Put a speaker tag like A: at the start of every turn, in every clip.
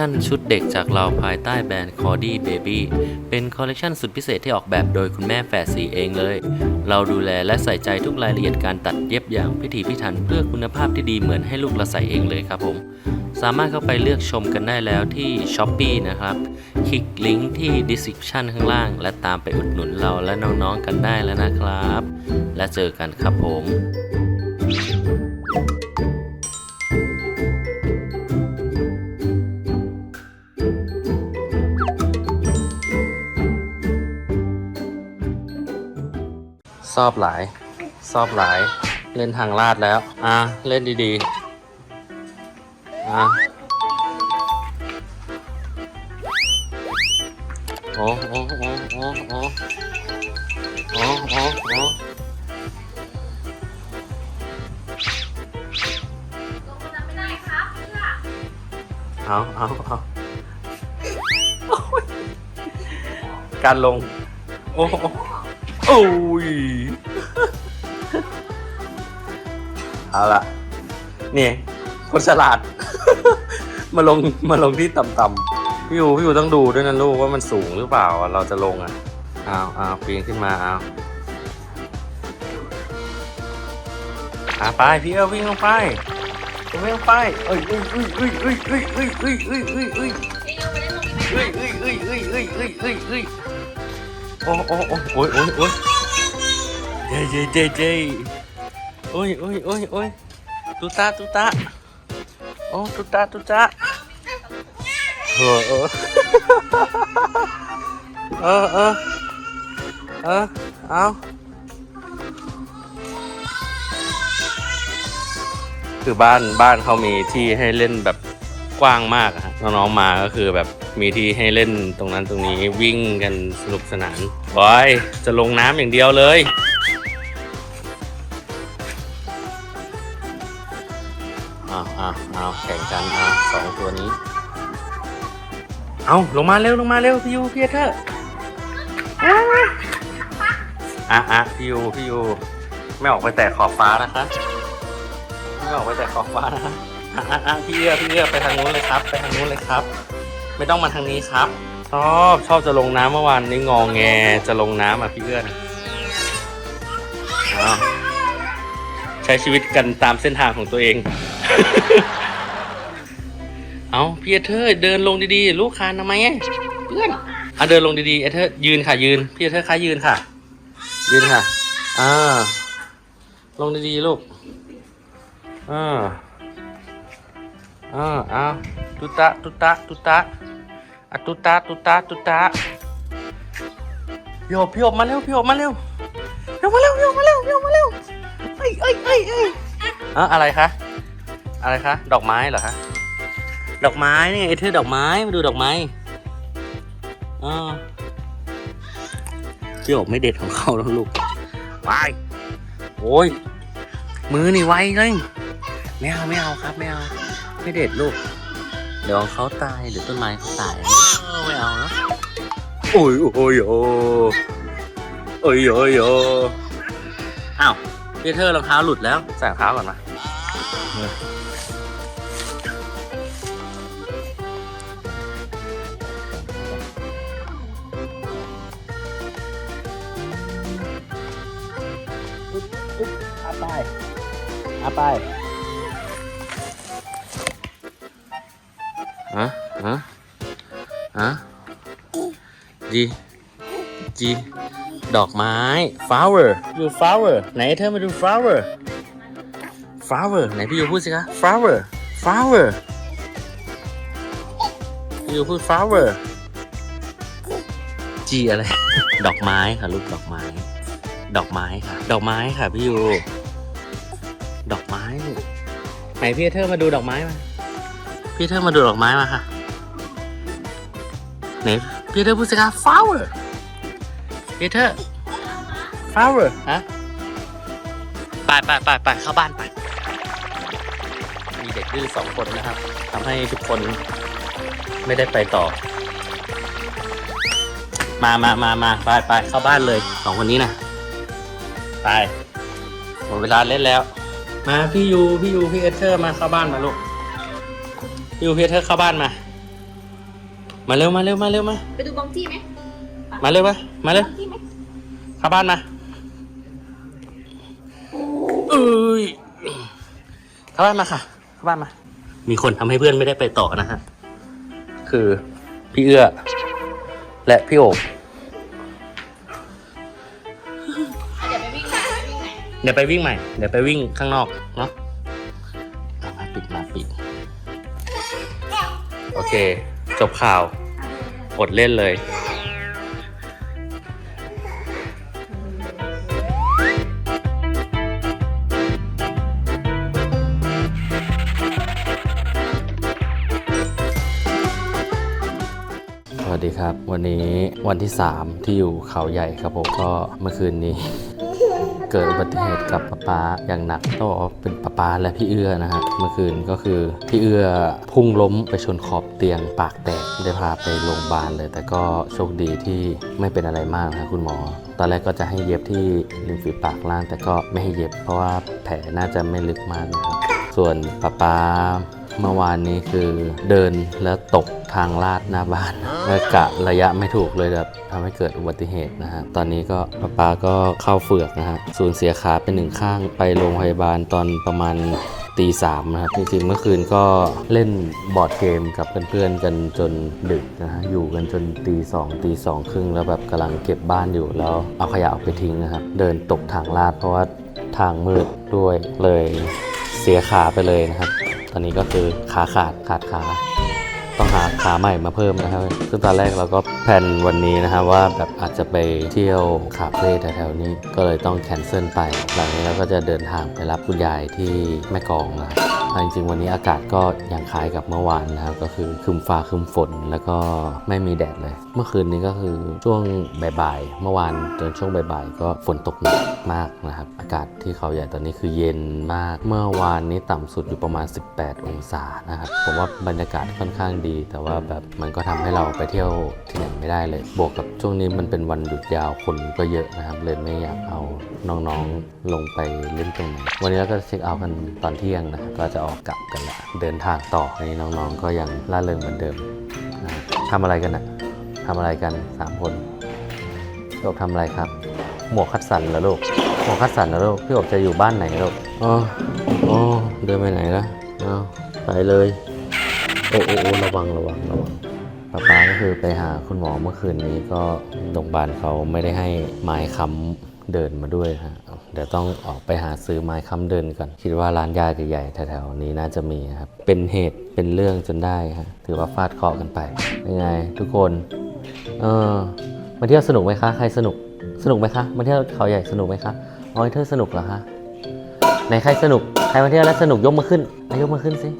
A: ชันชุดเด็กจากเราภายใต้แบรนด์ c o r d y Baby เป็นคอลเลกชันสุดพิเศษที่ออกแบบโดยคุณแม่แฝดสีเองเลย เราดูแลและใส่ใจทุกรายละเอียดการตัดเย็บอย่างพิถีพิถันเพื่อคุณภาพที่ดีเหมือนให้ลูกเราใส่เองเลยครับผม สามารถเข้าไปเลือกชมกันได้แล้วที่ s h อ p e e นะครับ คลิกลิงก์ที่ description ข้างล่าง และตามไปอุดหนุนเราและน้องๆกันได้แล้วนะครับ และเจอกันครับผม ซอบหลาย ซอบหลาย เล่นทางลาดแล้ว อะ เล่นดีๆ อะ โอ้โอ้โอ้โอ้โอ้โอ้โอ้โอ้เอาเอาเอาโอ้ยการลง โอ้ โอ้ย เอาละนี่ คนฉลาด มาลงมาลงที่ต่ำๆพี่ยูพี่ยูต้องดูด้วยนะลูกว่ามันสูงหรือเปล่าเราจะลงอะเอาเอาปีนขึ้นมาเอาอะไปพี่เอ๋วิ่งลงไปวิ่งลงไปเอ้ยเอ้ยเอ้ยเอ้ยเอ้ยเอ้ยเอ้ยเอ้ยเอ้ยเอ้ยเอ้ยเอ้ยเอ้ยเอ้ยเอ้ยเอ้ย โอ้โอ้โอ้โอ้ยโอ้ยโอ้ยเจเจเจเจโอ้ยโอ้ยโอ้ยโอ้ยตุตาตุตาโอ้ตุตาตุตาเออเออเออเออเออเอาคือบ้านบ้านเขามีที่ให้เล่นแบบกว้างมากฮะน้องๆมาก็คือแบบ มีที่ให้เล่นตรงนั้นตรงนี้วิ่งกันสนุกสนานบอยจะลงน้ำอย่างเดียวเลย อ้าวอ้าวอ้าวแข่งกันอ้าวสองตัวนี้ เอาลงมาเร็วลงมาเร็วพี่ยูพี่เธออะอะพี่ยูพี่ยูไม่ออกไปแตะขอบฟ้านะคะไม่ออกไปแตะขอบฟ้านะคะอะอะอะพี่เอื้อพี่เอื้อไปทางนู้นเลยครับ ไปทางนู้นเลยครับ ไม่ต้องมาทางนี้ครับ ชอบชอบจะลงน้ำเมื่อวานนี้งองแงจะลงน้ำอะพี่เอื้อนะอ้าวใช้ชีวิตกันตามเส้นทางของตัวเอง เอาพี่เอเธอร์เดินลงดีๆ ลูกคานทำไมอะเพื่อนอะเดินลงดีๆเอเธอร์ยืนค่ะยืน พี่เอเธอร์คะยืนค่ะ ยืนค่ะ อ่า ลงดีๆลูก อ่า อ่าเอาตุตะตุตะตุตะ อะตุตะตุตะตุตะพี่อบพี่อบมาเร็วพี่อบมาเร็วเร็วมาเร็วเร็วมาเร็วเร็วมาเร็วเอ้ยเอ้ยเอ้ยเอ้ยอะอะไรคะอะไรคะดอกไม้เหรอคะดอกไม้นี่ไอ้เธอดอกไม้มาดูดอกไม้อ่าเที่ยวไม่เด็ดของเขาแล้วลูกไปโอ้ยมือนี่ไวเลยไม่เอาไม่เอาครับไม่เอาไม่เด็ดลูก เดี๋ยวเขาตายเดี๋ยวต้นไม้เขาตายไม่เอานะโอ้ยโอ้ยโอ้โอ้ยโอ้ยโอ้อ้าวพีเทอร์รองเท้าหลุดแล้วใส่รองเท้าก่อนมาอาไปอาไป จีจีดอกไม้ flower ดู flower ไหนเธอมาดู flower flower ไหนพี่ยูพูดสิคะ flower flower พี่ยูพูด flower จีอะไร ดอกไม้ค่ะลูกดอกไม้ ดอกไม้ค่ะ ดอกไม้ค่ะพี่ยูดอกไม้ลูกไหนพี่เธอมาดูดอกไม้มา พี่เธอมาดูดอกไม้มาค่ะ ไหน พีเธอร์พูดสิคะ flower พี่เธอร์ flower ฮะไปไปไปไปเข้าบ้านไป มีเด็กดื้อสองคนนะครับทำให้ทุกคนไม่ได้ไปต่อ มามามามาไปไปเข้าบ้านเลยสองคนนี้นะไปหมดเวลาเล่นแล้ว มาพี่ยูพี่ยูพี่เอเธอร์มาเข้าบ้านมาลูกพี่ยูพี่เอเธอร์เข้าบ้านมา มาเร็วมาเร็วมาเร็วมา
B: ไปดูบองจี้ไหม
A: มาเร็วมามาเร็ว
B: บองจี้ไหม
A: เข้าบ้านมาเอ้ยเข้าบ้านมาค่ะ เข้าบ้านมา มีคนทำให้เพื่อนไม่ได้ไปต่อนะฮะ คือพี่เอื้อ และพี่โอบ
B: เดี๋ยวไปวิ่งใหม่ไปวิ่งใหม่
A: เดี๋ยวไปวิ่งใหม่ เดี๋ยวไปวิ่งข้างนอกเนาะเอามาปิดมาปิด โอเค จบข่าวอดเล่นเลยสวัสดีครับ วันนี้วันที่ 3 ที่อยู่เขาใหญ่ครับผมก็เมื่อคืนนี้ เกิดอุบัติเหตุกับป๊าป๊าอย่างหนักต้องบอกว่าเป็นป๊าป๊าและพี่เอื้อนะฮะเมื่อคืนก็คือพี่เอื้อพุ่งล้มไปชนขอบเตียงปากแตกได้พาไปโรงพยาบาลเลย แต่ก็โชคดีที่ไม่เป็นอะไรมากนะคุณหมอ ตอนแรกก็จะให้เย็บที่ริมฝีปากล่าง แต่ก็ไม่ให้เย็บเพราะว่าแผลน่าจะไม่ลึกมากนะครับส่วนป๊าป๊า เมื่อวานนี้คือเดินแล้วตกทางลาดหน้าบ้านเลยกะระยะไม่ถูกเลยแบบทำให้เกิดอุบัติเหตุนะฮะ ตอนนี้ก็ป้าป๊าก็เข้าเฟือกนะฮะ สูญเสียขาเป็นหนึ่งข้างไปโรงพยาบาลตอนประมาณตีสามนะครับจริงๆเมื่อคืนก็เล่นบอร์ดเกมกับเพื่อนๆกันจนดึกนะฮะอยู่กันจนตีสองตีสองครึ่งแล้วแบบกำลังเก็บบ้านอยู่แล้วเอาขยะออกไปทิ้งนะครับเดินตกทางลาดเพราะว่าทางมืดด้วยเลยเสียขาไปเลยนะครับ ตอนนี้ก็คือขาขาดขาดขา ต้องหาขาใหม่มาเพิ่มนะครับซึ่งตอนแรกเราก็แพนวันนี้นะครับว่าแบบอาจจะไปเที่ยวขาเฟ่แถวๆนี้ก็เลยต้องแคนเซิลไป หลังนี้เราก็จะเดินทางไปรับคุณยายที่แม่กองนะครับ จริงๆวันนี้อากาศก็ยังคล้ายกับเมื่อวานนะครับก็คือคึมฟ้าคึมฝนแล้วก็ไม่มีแดดเลย เมื่อคืนนี้ก็คือช่วงบ่ายๆเมื่อวานจนช่วงบ่ายๆก็ฝนตกหนักมากนะครับ อากาศที่เขาใหญ่ตอนนี้คือเย็นมาก เมื่อวานนี้ต่ำสุดอยู่ประมาณ 18 องศานะครับผมว่าบรรยากาศค่อนข้างดี แต่ว่าแบบมันก็ทำให้เราไปเที่ยวที่ไหนไม่ได้เลย บวกกับช่วงนี้มันเป็นวันหยุดยาวคนก็เยอะนะครับเลยไม่อยากเอาน้องๆลงไปเล่นตรงไหนวันนี้เราก็เช็คเอาท์กันตอนเที่ยงนะครับก็จะออกกลับกันละเดินทางต่อวันนี้น้องๆ ก็ยังล่าเริงเหมือนเดิมนะครับทำอะไรกันอะทำอะไรกันสามคนพี่อบทำอะไรครับ หมวกคัดสันเหรอลูกหมวกคัดสันเหรอลูกพี่อบจะอยู่บ้านไหนลูกอ๋ออ๋อเดินไปไหนละเอาไปเลย โอ้โอ้โอ้ระวังระวังระวังป้าป๊าก็คือไปหาคุณหมอเมื่อคืนนี้ก็โรงพยาบาลเขาไม่ได้ให้ไม้ค้ำ เดินมาด้วยฮะเดี๋ยวต้องออกไปหาซื้อไม้ค้ำเดินก่อน คิดว่าร้านยาใหญ่ๆแถวๆนี้น่าจะมีครับ เป็นเหตุเป็นเรื่องจนได้ฮะถือว่าฟาดเคาะกันไปยังไง ทุกคนเออมาเที่ยวสนุกไหมคะใครสนุกสนุกไหมคะมาเที่ยวเขาใหญ่สนุกไหมคะอ๋อเธอสนุกเหรอคะไหนใครสนุกใครมาเที่ยวแล้วสนุกยกมือขึ้นอะยกมือขึ้นสิ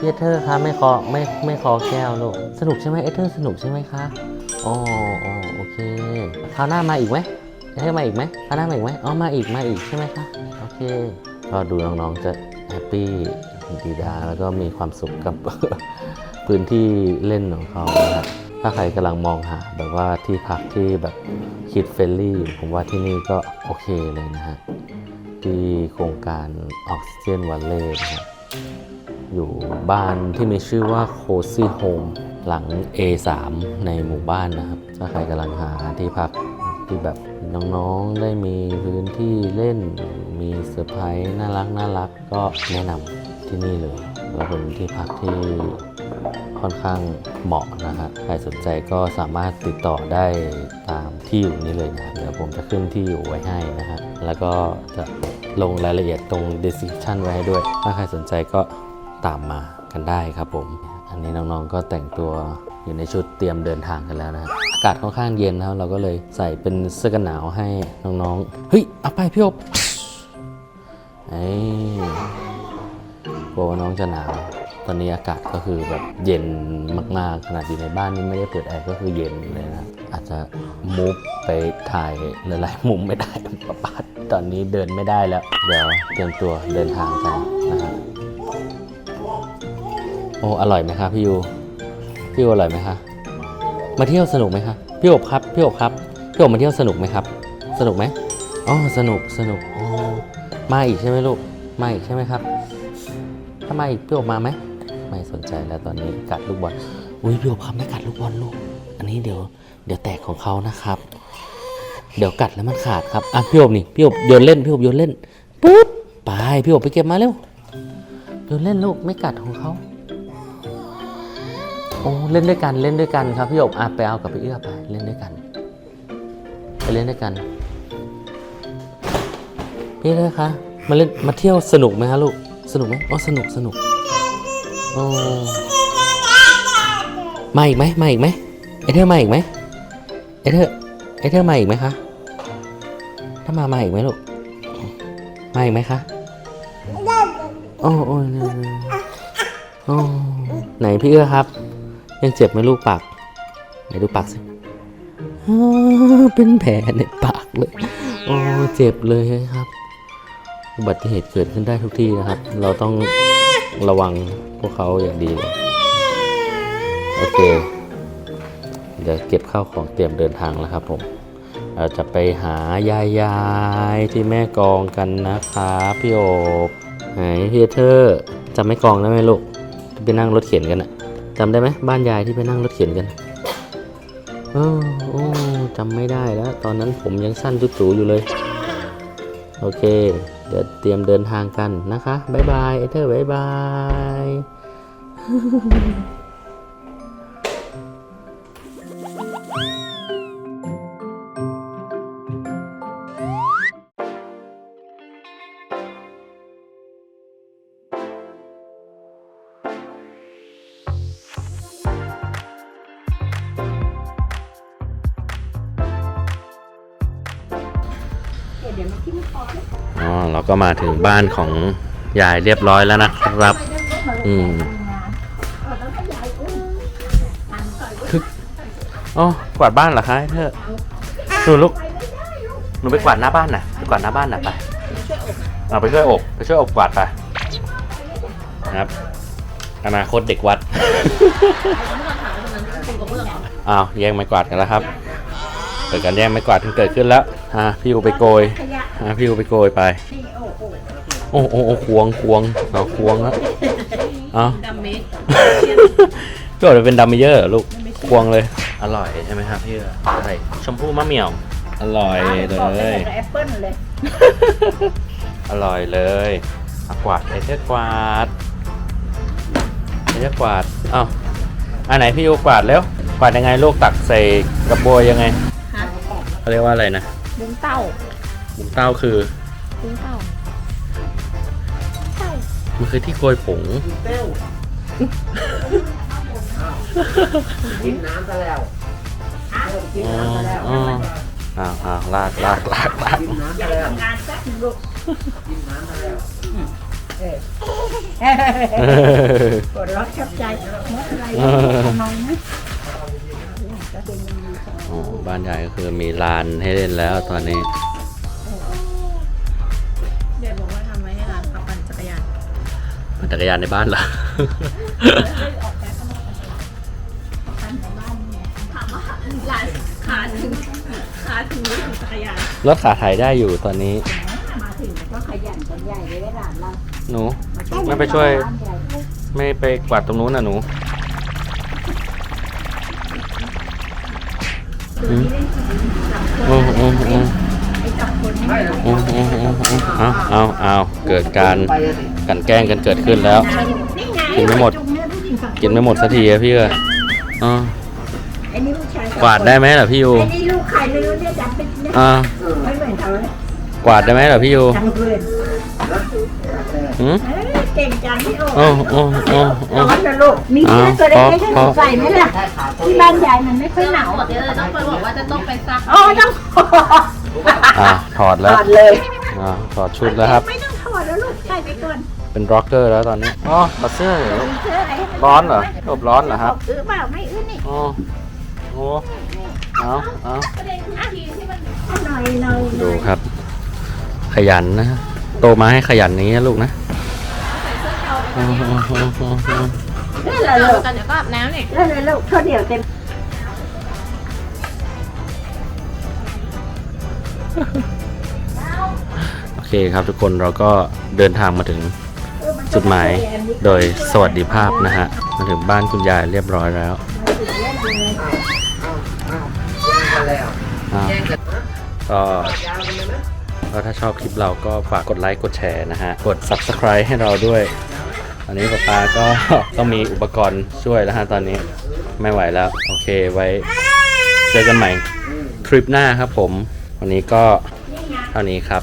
A: เอเธอร์คะไม่คอไม่ไม่คอแก้วลูกสนุกใช่ไหมเอเธอร์สนุกใช่ไหมคะอ๋ออ๋อ คราวหน้ามาอีกไหมเอเธอร์มาอีกไหมคราวหน้ามาอีกไหมอ๋อมาอีกมาอีกใช่ไหมคะโอเคก็ดูน้องๆจะแฮปปี้ดีดาแล้วก็มีความสุขกับพื้นที่เล่นของเขานะครับถ้าใครกำลังมองหาแบบว่าที่พักที่แบบคิดเฟรนลี่ ผมว่าที่นี่ก็โอเคเลยนะฮะที่โครงการออกซิเจนวันเล่นะครับอยู่บ้านที่มีชื่อว่า Cozy Home หลัง A3 ในหมู่บ้านนะครับ ถ้าใครกำลังหาที่พักที่แบบน้องๆได้มีพื้นที่เล่นมีเซอร์ไพรส์น่ารักน่ารักก็แนะนำที่นี่เลยแล้วเป็นที่พักที่ค่อนข้างเหมาะนะฮะใครสนใจก็สามารถติดต่อได้ตามที่อยู่นี้เลยนะเดี๋ยวผมจะขึ้นที่อยู่ไว้ให้นะฮะแล้วก็จะลงรายละเอียดตรง description ไว้ให้ด้วย ถ้าใครสนใจก็ตามมา กันได้ครับผม อันนี้น้องๆก็แต่งตัวอยู่ในชุดเตรียมเดินทางกันแล้วนะอากาศค่อนข้างเย็นนะครับเราก็เลยใส่เป็นเสื้อกันหนาวให้น้องๆ เฮ้ย เอาไปพี่อบไอ้กลัวว่าน้องจะหนาว ตอนนี้อากาศก็คือแบบเย็นมากๆ ขนาดอยู่ในบ้านนี่ไม่ได้เปิดแอร์ก็คือเย็นเลยนะ อาจจะมูฟไปถ่ายหลายๆมุมไม่ได้ปะปาดตอนนี้เดินไม่ได้แล้ว เดี๋ยวเตรียมตัวเดินทางกัน อ้อร่อยไหมคะพี่ยูพี่ยูอร่อยไหมคะมาเที่ยวสนุกไหมคะพี่อบครับพี่อบครับพี่อบมาเที่ยวสนุกไหมครับ สนุกไหมอ๋อสนุกสนุกโอ้มาอีกใช่ไหมลูกมาอีกใช่ไหมครับ ถ้ามาอีกพี่อบมาไหมไม่สนใจแล้วตอนนี้กัดลูกบอลอุ้ยพี่อบครับไม่กัดลูกบอลลูก อันนี้เดี๋ยวเดี๋ยวแตกของเขานะครับ เดี๋ยวกัดแล้วมันขาดครับอะพี่อบนี่พี่อบโยนเล่นพี่อบโยนเล่นปุ๊บไปพี่อบไปเก็บมาเร็วโยนเล่นลูกไม่กัดของเขา โอ้เล่นด้วยกันเล่นด้วยกันครับพี่อบอะไปเอากับพี่เอื้อไปเล่นด้วยกัน ไปเล่นด้วยกัน พี่เลยคะมาเล่นมาเที่ยวสนุกไหมคะลูกสนุกไหมอ๋อสนุกสนุกโอ้มาอีกไหมมาอีกไหมไอเธอมาอีกไหมไอเธอไอเธอมาอีกไหมคะถ้ามามาอีกไหมลูกมาอีกไหมคะโอ้โอ้ยเนี่โอ้ไหนพี่เอื้อครับ ยังเจ็บไหมลูกปากไหนดูปากสิอ้าวเป็นแผลในปากเลย โอ้เจ็บเลยครับ อุบัติเหตุเกิดขึ้นได้ทุกที่นะครับ เราต้องระวังพวกเขาอย่างดีเลยโอเค เดี๋ยวเก็บข้าวของเตรียมเดินทางแล้วครับผม เราจะไปหายายยายที่แม่กลองกันนะครับพี่โอบไหนพี่เธอร์จำแม่กลองได้ไหมลูกที่ไปนั่งรถเข็นกันอะ จำได้ไหมบ้านยายที่ไปนั่งรถเข็นกันเออโอ้จำไม่ได้แล้ว ตอนนั้นผมยังสั้นจุ๋ๆอยู่เลย โอเค เดี๋ยวเตรียมเดินทางกันนะคะ บ๊ายบาย เอเธอร์บ๊ายบาย ก็มาถึงบ้านของยายเรียบร้อยแล้วนะครับ อืมอ๋อกวาดบ้านเหรอคะเธอหนูลูกหนูไปกวาดหน้าบ้านน่ะไปกวาดหน้าบ้านน่ะไปเอาไปช่วยอบไปช่วยอบกวาดไปนะครับ อนาคตเด็กวัดอ้าวแย่งไม้กวาดกันแล้วครับเกิดการแย่งไม้กวาดกันเกิดขึ้นแล้วอ่าพี่อูไปโกย อ่าพี่อูไปโกยไป โอ้โอ้โอ้ควงควงเราควงแล้วเอ้า
B: ดัมเมส
A: ก็จะเป็นดัมเมเยอร์เหรอลูกควงเลย อร่อยใช่ไหมครับพี่ใช่ชมพู่มะเหมี่ยว อร่อยเลย
C: แอปเปิ้ลเลย
A: อร่อยเลยเอากวาดไอ้เจ้ากวาดไอ้เจ้ากวาดเอ้าอันไหนพี่อูกวาดแล้วกวาดยังไงลูกตักใส่กระบวยยังไง
B: ฮะ
A: เขาเรียกว่าอะไรนะ
B: บุ้งเต้า
A: หมุนเต้าคือ
B: บุ้งเต้า
A: มันคือที่โกยผง
C: กินน้ำซะแล้วกิน
A: อ๋อ
C: น้ำซะแล้ว
A: อ๋ออ้าวอ้าวลากลากลากลาก
C: กินน้ำซะแล้ว
B: งานสักลูก
C: กินน้ำซะแล้ว
B: ปวดร้อนชับใจมดอะไร
A: เออ
B: น้อยนะ
A: อ๋อบ้านใหญ่ก็คือมีลานให้เล่นแล้วตอนนี้
B: จักรยาน
A: ในบ้านเหรอ
B: ถามว่าหลานขาถึงขาถึงรถจักรยาน
A: รถขาถ่ายได้อยู่ตอนนี้
C: มาถึงก็ขยันกันใหญ่เลยเวลาเรา
A: หนู ไม่ไปช่วย ไม่ไปกวาดตรงนู้นน่ะหนู อืม โอ้โอ้โอ้ไอ้จับคนไม่ได้ โอ้โอ้โอ้โอ้เอาเอาเอาเกิดการ
C: ไปอะสิ
A: กลันแกล้งกันเกิดขึ้นแล้ว กินไม่หมด กินไม่หมดสักทีอะพี่เอ้ยอ๋อ
C: ไอ้นี่ลูกชาย
A: กวาดได้ไหมเหรอพี่ยู
C: ไอ้นี่ลูกใครไม่รู้เนี่ยจับเป็นเนี่ย
A: อ่า
C: ไม่เหมือนเขาเลย
A: กวาดได้ไหมเหรอพี่ยู
C: ทั้งคืน
A: หืม
C: เอ้ยเก่งจังพี่โอ้
A: โอ้โอ้โอ้โอ้
C: ร้อนนะลูกมีเสื้อตัวเล็กๆให้หนูใส่ไหมล่ะที่บ้านยายมันไม่ค่อยหนาว
B: เดี๋ยวต้องไปบอกว่าจะต้องไปซัก
C: อ๋อต้อง
A: อ่าถอด
C: ถ
A: แล้ว
C: อดเลย
A: อ่าถอดชุดแล้วครับ
C: ไม่ต้องถอดแล้วลูกใส่ไปก่อน
A: เป็นร็อกเกอร์แล้วตอนนี้ อ๋อถอดเสื้อเหรอลูก
C: มีเสื้ออะไรให้มัน
A: ร้อนเหรอหลบร้อนเหรอครับ
C: อื้อเปล่าไม่อื้อนี่
A: อ๋อโอ้เอาเอา
B: ประเด็นคือทีมที่มัน
C: เอาหน่อยหน่อยหน่
A: ดู
C: อย
A: ครับ ขยันนะโตมาให้ขยันอย่างนี้นะลูกนะอ๋ออ๋ออ๋ออ๋ออ๋อ
C: นี่แหละ
B: เรา
C: ลูก
B: กันเดี๋ยวก็อาบน้ำเนี่ย
C: นี่แหละลูกข้าวเดียวเต็ม
A: โอเคครับทุกคนเราก็เดินทางมาถึง จุดหมายโดยสวัสดิภาพนะฮะ มาถึงบ้านคุณยายเรียบร้อยแล้วก็ก็ถ้าชอบคลิปเราก็ฝากกดไลค์กดแชร์นะฮะ กด subscribe ให้เราด้วยตอนนี้ป๊าป๊าก็ต้องมีอุปกรณ์ช่วยแล้วฮะตอนนี้ไม่ไหวแล้ว โอเคไว้ เจอกันใหม่ทริปหน้าครับผม วันนี้ก็เท่านี้ครับ